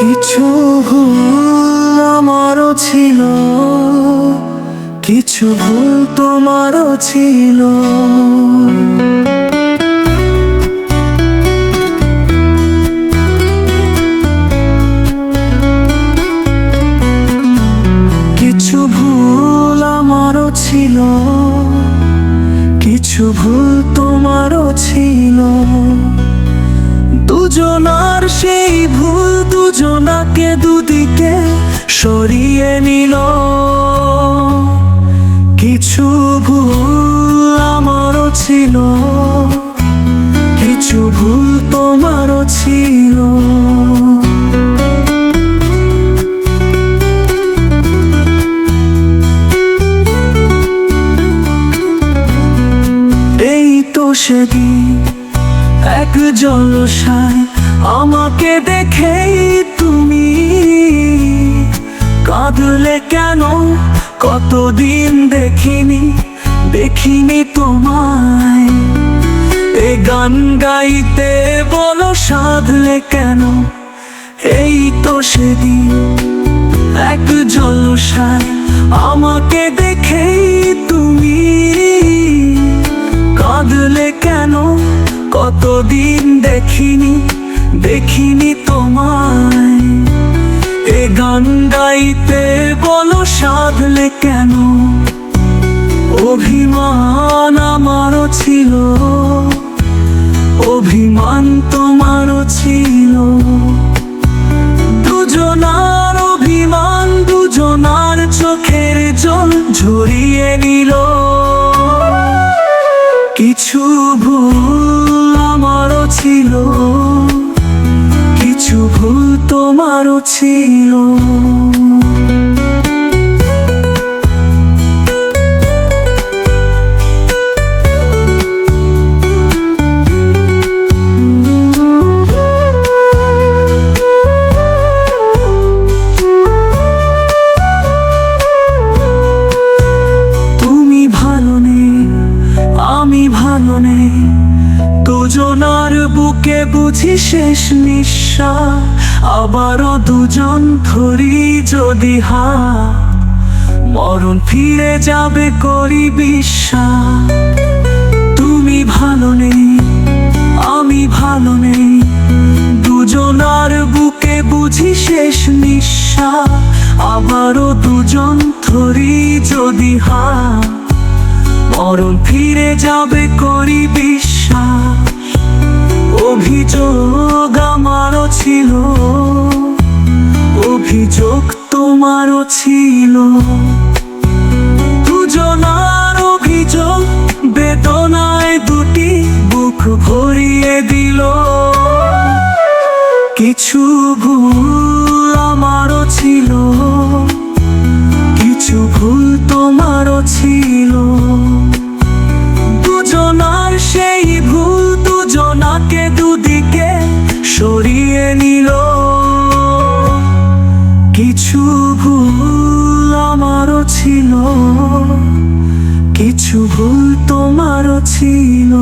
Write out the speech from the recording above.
কিছু ভুল আমারও ছিল, কিছু ভুল তোমারও ছিল। কিছু ভুল আমারও ছিল, কিছু ভুল তোমারও ছিল। দুজনার সেই ভুল দুজনাকে দুদিকে সরিয়ে নিল। কিছু ভুল আমারও ছিল, কিছু ভুল তোমারও ছিল। এই তো সেদিন এক জলসায় আমাকে দেখেই কাঁদলে কেন? কতদিন দেখিনি দেখিনি তোমায়। এ গান গাইতে বলো সাধলে কেন? এই তো সেদিন এক জলসায় আমাকে দেখেই তুমি কাঁদলে কেন? কতদিন দেখিনি দেখিনি অভিমান আমারও ছিল, অভিমান তোমারও ছিল। দুজনার অভিমান দুজনার চোখের জল ঝরিয়ে নিল। কিছু ভুল আমারও ছিল, কিছু ভুল তোমারও ছিল। নেই দুজনার বুকে বুঝি শেষ নিঃশ্বাস। আবারও দুজন ধরি যদি হা মরণ ফিরে যাবে করি বিশ্বাস। তুমি ভালো নেই, আমি ভালো নেই। দুজনার বুকে বুঝি শেষ নিঃশ্বাস। আবারও দুজন ধরি যদি হা মরণ ফিরে যাবে করি বিশ্বাস। অভিযোগ আমারও ছিল, অভিযোগ তোমারও ছিল। দুজনার অভিযোগ বেদনায় দুটি বুক ভরিয়ে দিল। কিছু ভুল কিছু ভুল আমারও ছিল কিছু ভুল তোমারও ছিল।